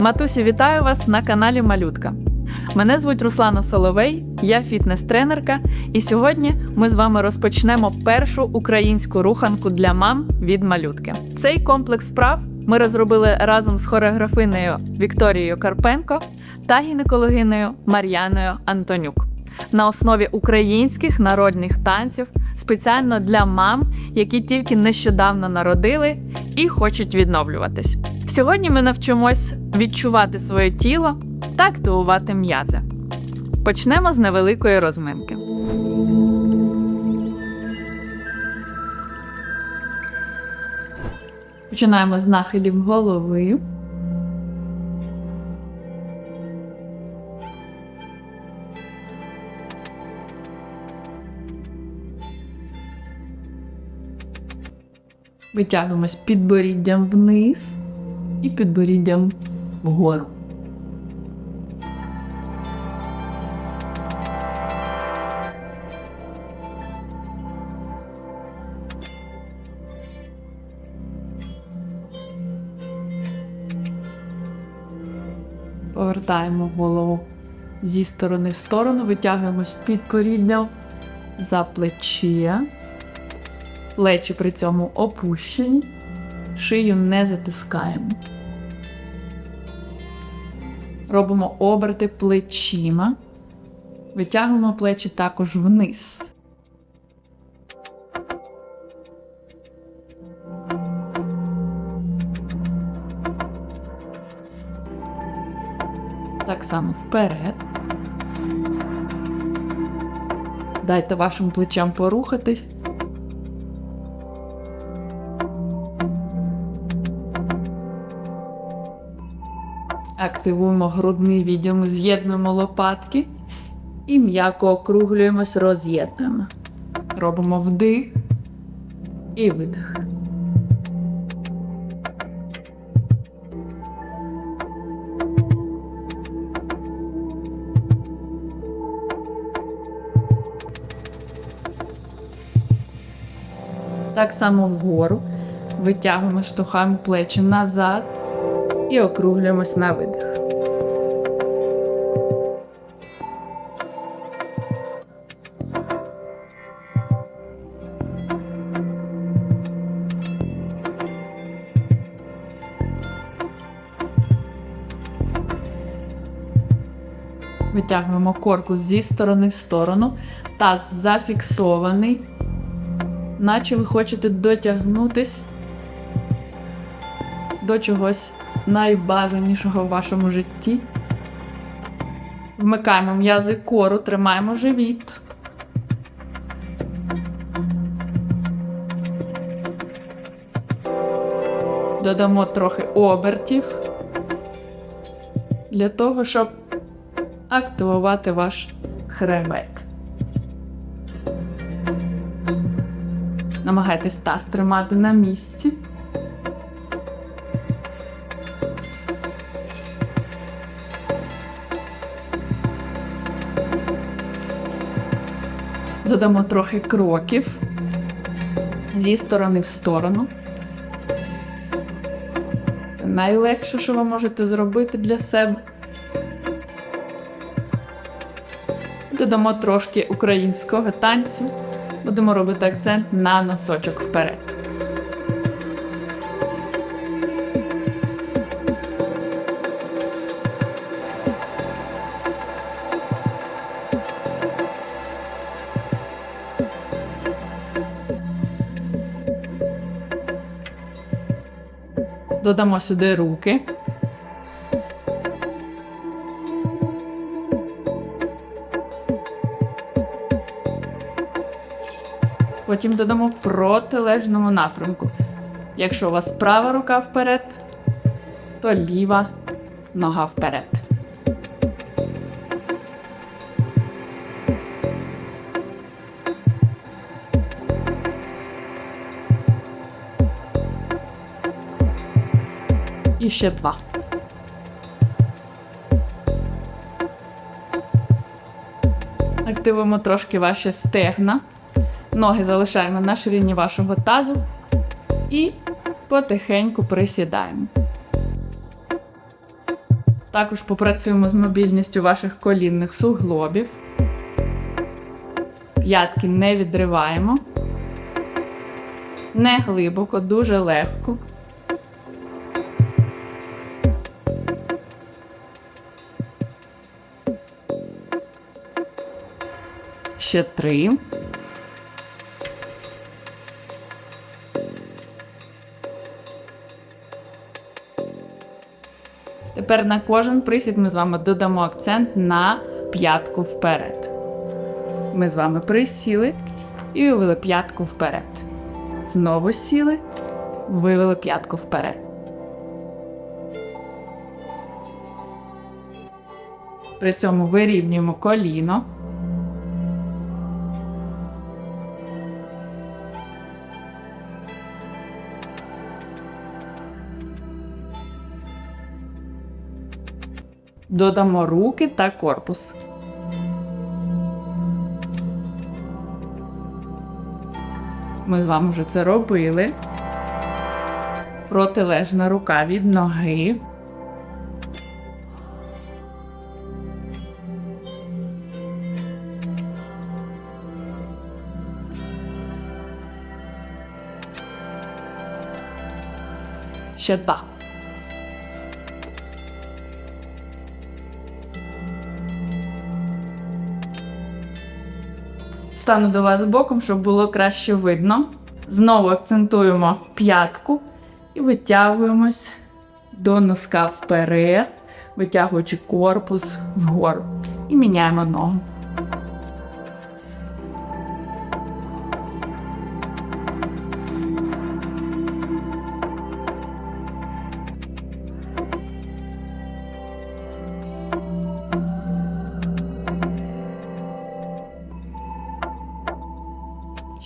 Матусі, вітаю вас на каналі Малютка. Мене звуть Руслана Соловей, я фітнес-тренерка, і сьогодні ми з вами розпочнемо першу українську руханку для мам від малютки. Цей комплекс справ ми розробили разом з хореографинею Вікторією Карпенко та гінекологинею Мар'яною Антонюк на основі українських народних танців спеціально для мам, які тільки нещодавно народили і хочуть відновлюватись. Сьогодні ми навчимось відчувати своє тіло та активувати м'язи. Почнемо з невеликої розминки. Починаємо з нахилів голови. Витягуємось підборіддям вниз і підборіддям вгору. Повертаємо голову зі сторони в сторону, витягуємось під поріддям за плече. Плечі при цьому опущені, шию не затискаємо. Робимо оберти плечима, витягуємо плечі також вниз. Так само вперед. Дайте вашим плечам порухатись. Активуємо грудний відділ, з'єднуємо лопатки і м'яко округлюємось, роз'єднуємо. Робимо вдих і видих. Так само вгору. Витягуємо, штовхаємо плечі назад і округлюємось на видих. Витягуємо корпус зі сторони в сторону, таз зафіксований, наче ви хочете дотягнутись до чогось найбажанішого в вашому житті. Вмикаємо м'язи кору, тримаємо живіт. Додамо трохи обертів для того, щоб активувати ваш хребет. Намагайтесь таз тримати на місці. Додамо трохи кроків зі сторони в сторону. Найлегше, що ви можете зробити для себе. Додамо трошки українського танцю. Будемо робити акцент на носочок вперед. Додамо сюди руки. Потім додамо в протилежному напрямку. Якщо у вас права рука вперед, то ліва нога вперед. І ще два. Активуємо трошки ваші стегна. Ноги залишаємо на ширині вашого тазу і потихеньку присідаємо. Також попрацюємо з мобільністю ваших колінних суглобів. П'ятки не відриваємо. Не глибоко, дуже легко. Ще три. Тепер на кожен присід ми з вами додамо акцент на п'ятку вперед. Ми з вами присіли і вивели п'ятку вперед. Знову сіли, вивели п'ятку вперед. При цьому вирівнюємо коліно. Додамо руки та корпус. Ми з вами вже це робили. Протилежна рука від ноги. Ще два. Стану до вас боком, щоб було краще видно. Знову акцентуємо п'ятку і витягуємось до носка вперед, витягуючи корпус вгору. І міняємо ногу.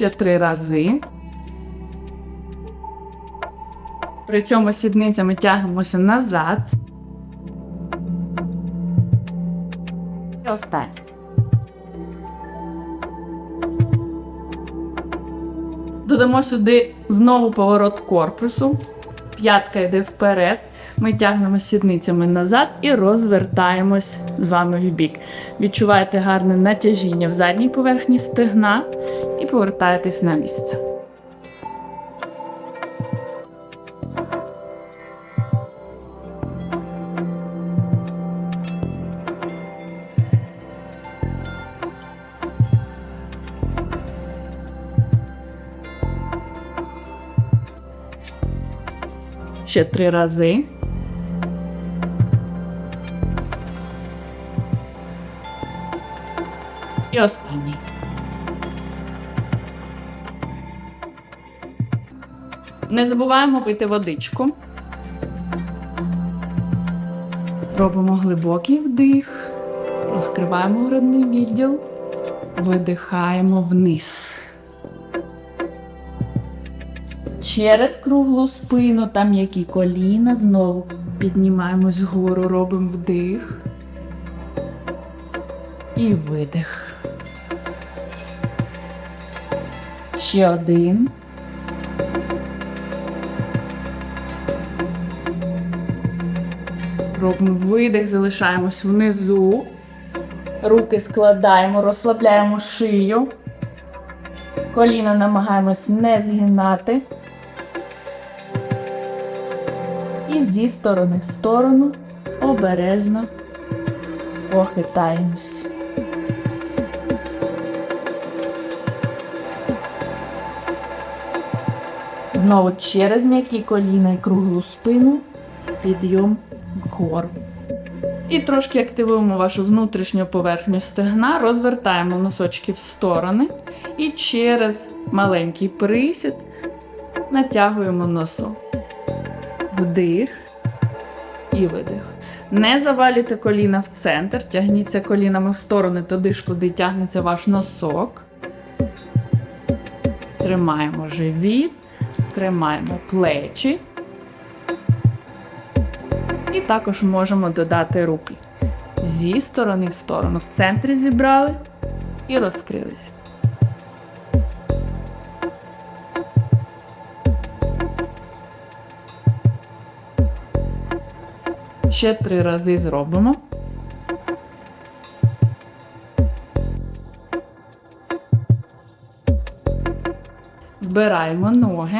Ще три рази. При цьому сідницями тягнемося назад. І останнє. Додамо сюди знову поворот корпусу. П'ятка йде вперед. Ми тягнемо сідницями назад і розвертаємось з вами в бік. Відчуваєте гарне натяжіння в задній поверхні стегна повертаєтесь на місце. Ще три рази. І останній. Не забуваємо пити водичку. Робимо глибокий вдих, розкриваємо грудний відділ, видихаємо вниз. Через круглу спину та м'які коліна знову піднімаємось вгору, робимо вдих і видих. Ще один. Робимо видих, залишаємось внизу. Руки складаємо, розслабляємо шию. Коліна намагаємось не згинати. І зі сторони в сторону обережно похитаємось. Знову через м'які коліна і круглу спину підйом вгору. І трошки активуємо вашу внутрішню поверхню стегна, розвертаємо носочки в сторони і через маленький присід натягуємо носок. Вдих і видих. Не завалюйте коліна в центр, тягніться колінами в сторони туди куди тягнеться ваш носок. Тримаємо живіт, тримаємо плечі. І також можемо додати руки зі сторони в сторону. В центрі зібрали і розкрилися. Ще три рази зробимо. Збираємо ноги.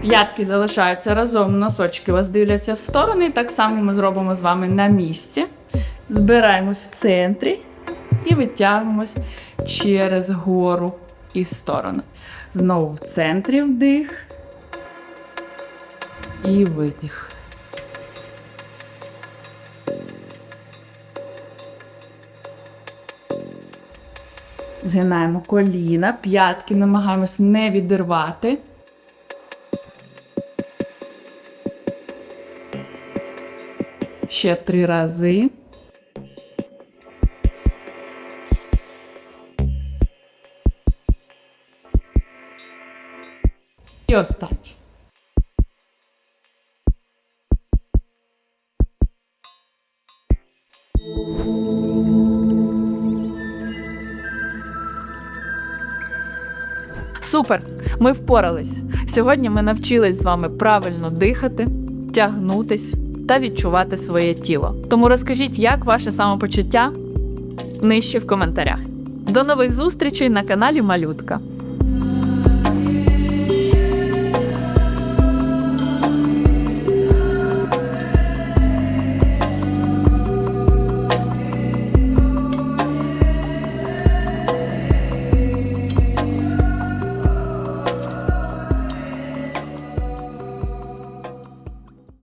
П'ятки залишаються разом, носочки у вас дивляться в сторони. Так само ми зробимо з вами на місці. Збираємось в центрі і витягуємось через гору і сторони. Знову в центрі вдих і видих. Згинаємо коліна, п'ятки намагаємось не відірвати. Ще три рази. І останній. Супер! Ми впорались. Сьогодні ми навчились з вами правильно дихати, тягнутись та відчувати своє тіло. Тому розкажіть, як ваше самопочуття нижче в коментарях. До нових зустрічей на каналі Малютка.